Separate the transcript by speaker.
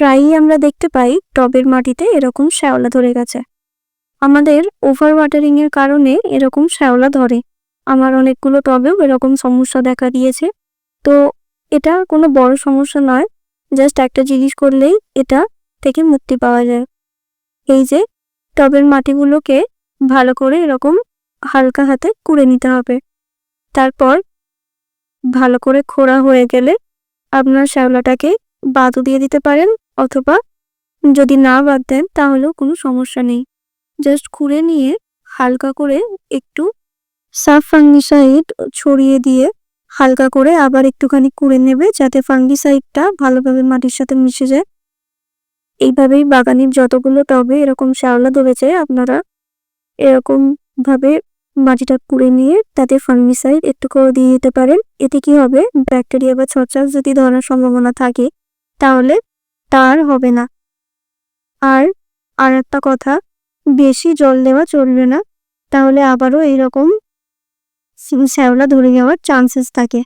Speaker 1: প্রায়ই আমরা দেখতে পাই টবের মাটিতে এরকম শ্যাওলা ধরে গেছে। আমাদের ওভার ওয়াটারিং এর কারণে এরকম শ্যাওলা ধরে। আমার অনেকগুলো টবেও এরকম সমস্যা দেখা দিয়েছে। তো এটা কোনো বড় সমস্যা নয়, জাস্ট একটা জিনিস করলেই এটা থেকে মুক্তি পাওয়া যায়। এই যে, টবের মাটিগুলোকে ভালো করে এরকম হালকা হাতে কুড়ে নিতে হবে। তারপর ভালো করে খোঁড়া হয়ে গেলে আপনার শ্যাওলাটাকে বাদও দিয়ে দিতে পারেন অথবা যদি না বাদ দেন, তাহলেও কোনো সমস্যা নেই। জাস্ট খুঁড়ে নিয়ে হালকা করে একটু সাফ ফাঙ্গিসাইড ছড়িয়ে দিয়ে হালকা করে আবার একটুখানি কুড়ে নেবে, যাতে ফাঙ্গিসাইডটা ভালোভাবে মাটির সাথে মিশে যায়। এইভাবেই বাগানের যতগুলো টবে এরকম শ্যাওলা ধরেছে, আপনারা এরকম ভাবে মাটিটা কুড়ে নিয়ে তাতে ফাঙ্গিসাইড একটু করে দিয়ে দিতে পারেন। এতে কি হবে? ব্যাকটেরিয়া বা ছত্রাক যদি ধরার সম্ভাবনা থাকে, তাহলে তার হবে না। আর আর একটা কথা, বেশি জল দেওয়া চলবে না। তাহলে আবারও এইরকম শ্যাওলা ধরে যাওয়ার চান্সেস থাকে।